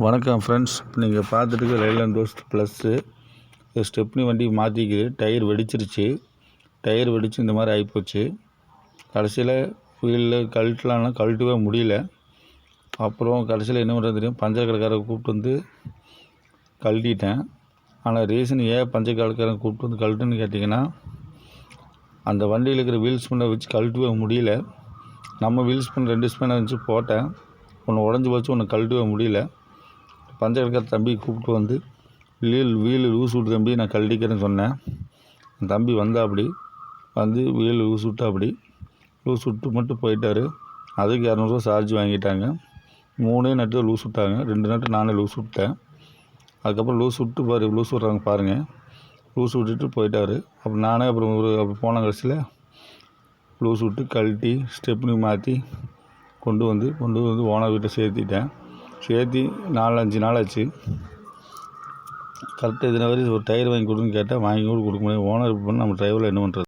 வணக்கம் ஃப்ரெண்ட்ஸ் நீங்கள் பார்த்துட்டு இருக்க லைலாண்ட் டோஸ்ட் ப்ளஸ்ஸு ஸ்டெப்னி வண்டி மாற்றிக்குது டயர் வெடிச்சிருச்சு. டயர் வெடித்து இந்த மாதிரி ஆகிப்போச்சு கடைசியில் வீலில் கழட்டலாம்னா கழட்டவே முடியல. அப்புறம் கடைசியில் என்ன பண்ணுறது தெரியும்? பஞ்சர் கடைக்காரரை கூப்பிட்டு வந்து கழட்டிட்டேன். ஆனால் ரீசன் ஏன் பஞ்சர் கடைக்காரன் கூப்பிட்டு வந்து கழட்டுன்னு கேட்டிங்கன்னா அந்த வண்டியில் இருக்கிற வீல் ஸ்பின்னை வச்சு கழட்டவே முடியல. நம்ம வீல் ஸ்பின் ரெண்டு ஸ்பின்னை வச்சு போட்டேன். ஒன்று உடஞ்சி போச்சு ஒன்று கழட்டவே முடியல. பஞ்சர் தம்பி கூப்பிட்டு வந்து வீல் வீல் லூஸ் விட்டு தம்பி நான் கழட்டிக்கிறேன்னு சொன்னேன். தம்பி வந்தா அப்படி வந்து வீல் லூஸ் விட்டா அப்படி லூஸ் விட்டு மட்டும் போயிட்டார். அதுக்கு இரநூறுவா சார்ஜ் வாங்கிட்டாங்க. மூணே நட்டு தான் லூஸ் விட்டாங்க ரெண்டு நட்டு நானே லூஸ் விட்டேன் அதுக்கப்புறம் லூஸ் விட்டு பாரு லூஸ் விட்றாங்க பாருங்கள் லூஸ் விட்டுட்டு போயிட்டார். அப்புறம் நானே அப்புறம் ஒரு அப்புறம் போன கடைசியில் லூஸ் விட்டு கழட்டி ஸ்டெப்னு மாற்றி கொண்டு வந்து கொண்டு வந்து ஓனர் வீட்டை சேர்த்திட்டேன். சேர்த்தி நாலு அஞ்சு நாள் ஆச்சு. கரெக்டாக இதில் வரை ஒரு டயர் வாங்கி கொடுன்னு கேட்டால் வாங்கி கூட கொடுக்க முடியாது. ஓனர் பண்ண நம்ம டிரைவரில் என்ன பண்ணுறது